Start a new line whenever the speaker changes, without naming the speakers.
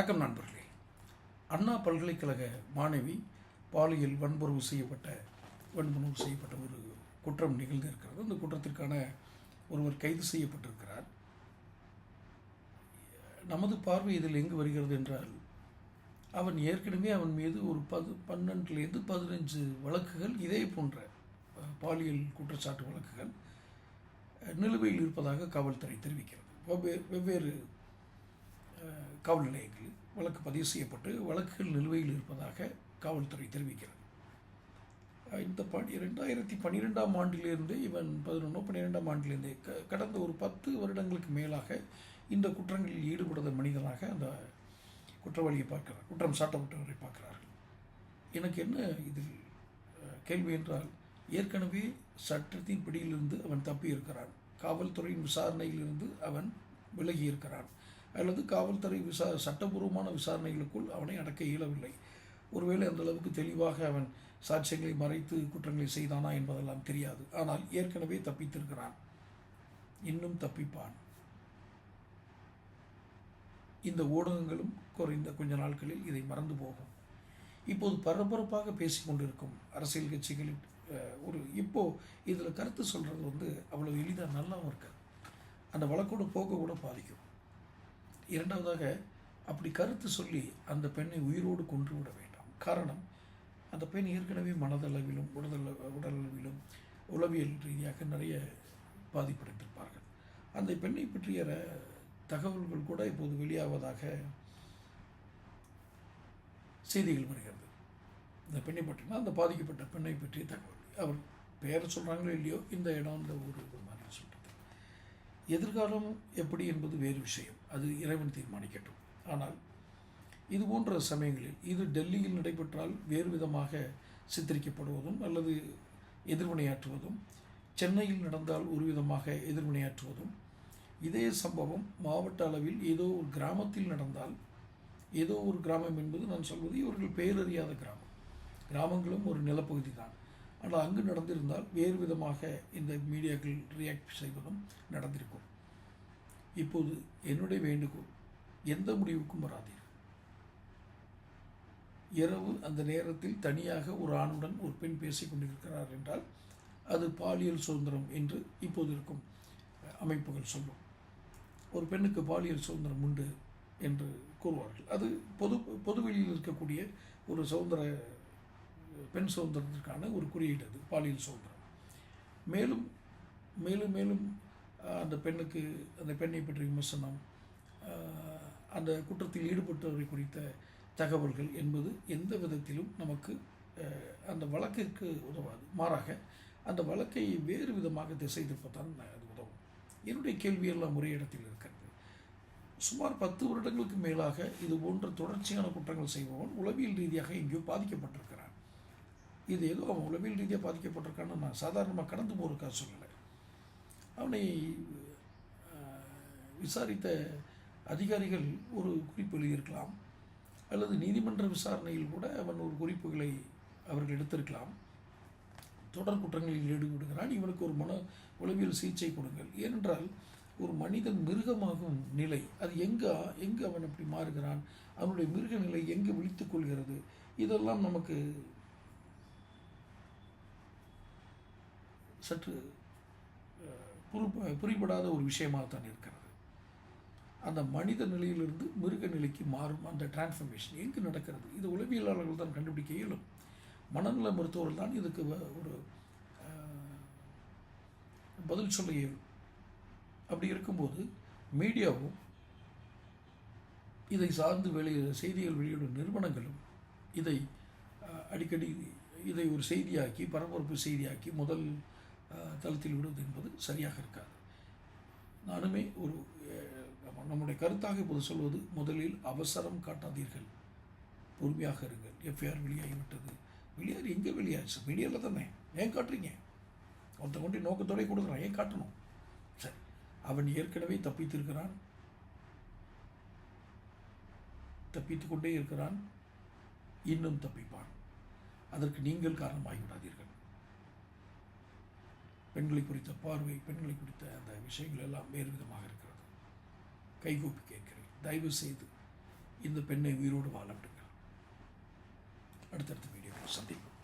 வணக்கம் நண்பர்களே. அண்ணா பல்கலைக்கழக மாணவி பாலியல் வன்புறவு செய்யப்பட்ட வன்புணர்வு செய்யப்பட்ட ஒரு குற்றம் நிகழ்ந்திருக்கிறது அந்த குற்றத்திற்கான ஒருவர் கைது செய்யப்பட்டிருக்கிறார். நமது பார்வை இதில் எங்கு வருகிறது என்றால் அவன் ஏற்கனவே அவன் மீது ஒரு பது பன்னெண்டுலேருந்து பதினஞ்சு வழக்குகள் இதே போன்ற பாலியல் குற்றச்சாட்டு வழக்குகள் நிலுவையில் இருப்பதாக காவல்துறை தெரிவிக்கிறது. வெவ்வேறு வெவ்வேறு காவல் நிலையங்களில் வழக்கு பதிவு செய்யப்பட்டு வழக்குகள் நிலுவையில் இருப்பதாக காவல்துறை தெரிவிக்கிறது. இந்த பணி ரெண்டாயிரத்தி பன்னிரெண்டாம் ஆண்டிலிருந்து இவன் பதினொன்றோ பன்னிரெண்டாம் ஆண்டிலிருந்தே க கடந்த ஒரு பத்து வருடங்களுக்கு மேலாக இந்த குற்றங்களில் ஈடுபடுத மனிதனாக அந்த குற்றவாளியை பார்க்கிறார் குற்றம் சாட்டப்பட்டவரை பார்க்கிறார்கள். எனக்கு என்ன இதில் கேள்வி என்றால் ஏற்கனவே சட்டத்தின் பிடியிலிருந்து அவன் தப்பி இருக்கிறான் காவல்துறையின் விசாரணையிலிருந்து அவன் விலகி இருக்கிறான் அல்லது காவல்துறை விசா சட்டபூர்வமான விசாரணைகளுக்குள் அவனை அடக்க இயலவில்லை. ஒருவேளை அந்த அளவுக்கு தெளிவாக அவன் சாட்சியங்களை மறைத்து குற்றங்களை செய்தானா என்பதெல்லாம் தெரியாது. ஆனால் ஏற்கனவே தப்பித்திருக்கிறான். இன்னும் தப்பிப்பான். இந்த ஊடகங்களும் குறைந்த கொஞ்ச நாட்களில் இதை மறந்து போகும். இப்போது பரபரப்பாக பேசிக்கொண்டிருக்கும் அரசியல் கட்சிகளில் ஒரு இப்போ இதில் கருத்து சொல்கிறது வந்து அவ்வளோ எளிதாக நல்லாவும் இருக்காது. அந்த வழக்கோட போக்க கூட பாதிக்கும். இரண்டாவதாக அப்படி கருத்து சொல்லி அந்த பெண்ணை உயிரோடு கொன்று விட வேண்டாம். காரணம் அந்த பெண் ஏற்கனவே மனதளவிலும் உடல் உடலளவிலும் உளவியல் ரீதியாக நிறைய பாதிப்படைந்திருப்பார்கள். அந்த பெண்ணை பற்றிய தகவல்கள் கூட இப்போது வெளியாவதாக செய்திகள் வருகிறது. இந்த பெண்ணை பற்றினா அந்த பாதிக்கப்பட்ட பெண்ணை பற்றிய தகவல். அவர் பெயர் சொல்கிறாங்களோ இல்லையோ இந்த இடம் இந்த ஊர் மாதிரி. எதிர்காலம் எப்படி என்பது வேறு விஷயம். அது இறைவன் தீர்மானிக்கட்டும். ஆனால் இது போன்ற சமயங்களில் இது டெல்லியில் நடைபெற்றால் வேறு விதமாக சித்தரிக்கப்படுவதும் அல்லது எதிர்வினையாற்றுவதும் சென்னையில் நடந்தால் ஒரு விதமாக எதிர்வினையாற்றுவதும் இதே சம்பவம் மாவட்ட அளவில் ஏதோ ஒரு கிராமத்தில் நடந்தால் ஏதோ ஒரு கிராமம் என்பது நான் சொல்வது இவர்கள் பெயரறியாத கிராமம். கிராமங்களும் ஒரு நிலப்பகுதி தான் ஆனால் அங்கு நடந்திருந்தால் வேறு விதமாக இந்த மீடியாக்கள் ரியாக்ட் செய்வதும் நடந்திருக்கும். இப்போது என்னுடைய வேண்டுகோள் எந்த முடிவுக்கும் வராதீர்கள். இரவு அந்த நேரத்தில் தனியாக ஒரு ஆணுடன் ஒரு பெண் பேசிக் கொண்டிருக்கிறார் என்றால் அது பாலியல் சுதந்திரம் என்று இப்போது இருக்கும் அமைப்புகள் சொல்லும். ஒரு பெண்ணுக்கு பாலியல் சுதந்திரம் உண்டு என்று கூறுவார்கள். அது பொது பொதுவெளியில் இருக்கக்கூடிய ஒரு சுதந்திர பெண் சுதந்திரத்திற்கான ஒரு குறியீடு அது பாலியல் சுதந்திரம். மேலும் மேலும் மேலும் அந்த பெண்ணுக்கு அந்த பெண்ணை பற்றிய விமர்சனம் அந்த குற்றத்தில் ஈடுபட்டவரை குறித்த தகவல்கள் என்பது எந்த விதத்திலும் நமக்கு அந்த வழக்கிற்கு உதவாது. மாறாக அந்த வழக்கை வேறு விதமாக திசை திருப்பத்தான் அது உதவும். என்னுடைய கேள்வியெல்லாம் ஒரே இடத்தில் இருக்கிறது. சுமார் பத்து வருடங்களுக்கு மேலாக இது போன்ற தொடர்ச்சியான குற்றங்கள் செய்பவன் உளவியல் ரீதியாக எங்கேயோ பாதிக்கப்பட்டிருக்கிறான். இது ஏதோ அவன் உளவியல் ரீதியாக பாதிக்கப்பட்டிருக்கான்னு நான் சாதாரணமாக கடந்து போகிறதுக்காக சொல்லலை. அவனை விசாரித்த அதிகாரிகள் ஒரு குறிப்பு எழுதியிருக்கலாம். அல்லது நீதிமன்ற விசாரணையில் கூட அவன் ஒரு குறிப்புகளை அவர்கள் எடுத்திருக்கலாம். தொடர் குற்றங்களில் ஈடுபடுகிறான். இவனுக்கு ஒரு மன உளவியல் சிகிச்சை கொடுங்கள். ஏனென்றால் ஒரு மனிதன் மிருகமாகும் நிலை. அது எங்கே எங்கே அவன் அப்படி மாறுகிறான்? அவனுடைய மிருக நிலை எங்கே விழித்துக் கொள்கிறது? இதெல்லாம் நமக்கு சற்று புரிபடாத ஒரு விஷயமாகத்தான் இருக்கிறது. அந்த மனித நிலையிலிருந்து மிருக நிலைக்கு மாறும் அந்த டிரான்ஸ்ஃபர்மேஷன் எங்கு நடக்கிறது? இது உளவியலாளர்கள் தான் கண்டுபிடிக்க இயலும். மனநல மருத்துவர்கள் தான் இதுக்கு வ- ஒரு பதில் சொல்ல இயலும். அப்படி இருக்கும்போது மீடியாவும் இதை சார்ந்து வெளி செய்திகள் வெளியிடும் நிறுவனங்களும் இதை அடிக்கடி இதை ஒரு செய்தியாக்கி பரபரப்பு செய்தியாக்கி முதல் தளத்தில் விடுவது என்பது சரியாக இருக்காது. நானுமே ஒரு நம்முடைய கருத்தாக இப்போது சொல்வது முதலில் அவசரம் காட்டாதீர்கள். பொறுமையாக இருங்கள். எஃப்ஐஆர் வெளியாகிவிட்டது. வெளியார் எங்கே வெளியாச்சு? மீடியாவில் தானே. ஏன் காட்டுறீங்க? ஒருத்த கொண்டு நோக்கத்தோடய கொடுக்குறான். ஏன் காட்டணும்? சரி. அவன் ஏற்கனவே தப்பித்திருக்கிறான். தப்பித்து கொண்டே இருக்கிறான். இன்னும் தப்பிப்பான். அதற்கு நீங்கள் காரணமாகிவிடாதீர்கள். பெண்களை குறித்த பார்வை பெண்களை குறித்த அந்த விஷயங்கள் எல்லாம் வேறு விதமாக இருக்கிறது. கைகூப்பி கேட்கிறேன். தயவு செய்து இந்த பெண்ணை உயிரோடு வாழ விடுங்கள். அடுத்தடுத்த வீடியோவில் சந்திப்போம்.